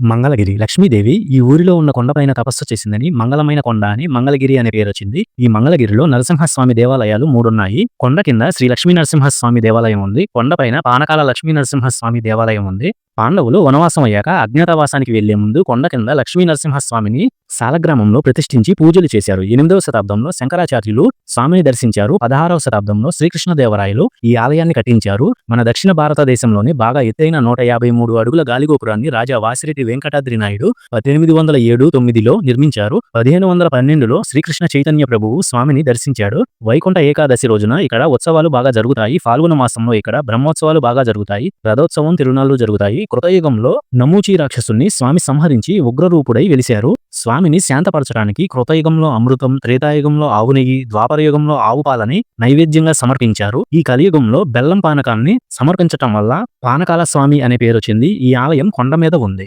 మంగళగిరి. లక్ష్మీదేవి ఈ ఊరిలో ఉన్న కొండపైన తపస్సు చేసిందని మంగళమైన కొండ అని మంగళగిరి అనే పేరు వచ్చింది ఈ మంగళగిరిలో నరసింహస్వామి దేవాలయాలు మూడున్నాయి. కొండ కింద శ్రీ లక్ష్మీ నరసింహస్వామి దేవాలయం ఉంది. కొండపైన పానకాల లక్ష్మీ నరసింహస్వామి దేవాలయం ఉంది. పాండవులు వనవాసం అయ్యాక అజ్ఞాతవాసానికి వెళ్ళే ముందు కొండ కింద లక్ష్మీ నరసింహస్వామిని సాలగ్రామంలో ప్రతిష్ఠించి పూజలు చేశారు. ఎనిమిదవ శతాబ్దంలో శంకరాచార్యులు స్వామిని దర్శించారు. పదహారవ శతాబ్దంలో శ్రీకృష్ణదేవరాయలు ఈ ఆలయాన్ని కట్టించారు. మన దక్షిణ భారతదేశంలోని బాగా ఎత్తైన నూట యాభై మూడు అడుగుల గాలిగోపురాన్ని రాజా వాసిరెడ్డి వెంకటాద్రి నాయుడు పద్దెనిమిది వందల ఏడు తొమ్మిదిలో నిర్మించారు. పదిహేను వందల పన్నెండులో శ్రీకృష్ణ చైతన్య ప్రభువు స్వామిని దర్శించాడు. వైకుంఠ ఏకాదశి రోజున ఇక్కడ ఉత్సవాలు బాగా జరుగుతాయి. ఫాల్గుణ మాసంలో ఇక్కడ బ్రహ్మోత్సవాలు బాగా జరుగుతాయి. రథోత్సవం తిరునాళ్ళు జరుగుతాయి. కృతయుగంలో నమూచి రాక్షసుని స్వామి సంహరించి ఉగ్రరూపుడై వెలిశారు. స్వామిని శాంతపరచడానికి కృతయుగంలో అమృతం త్రేతాయుగంలో ఆవు నెయ్యి ద్వాపరయుగంలో ఆవుపాలని నైవేద్యంగా సమర్పించారు. ఈ కలియుగంలో బెల్లం పానకాన్ని సమర్పించటం వల్ల పానకాల స్వామి అనే పేరు వచ్చింది ఈ ఆలయం కొండ మీద ఉంది.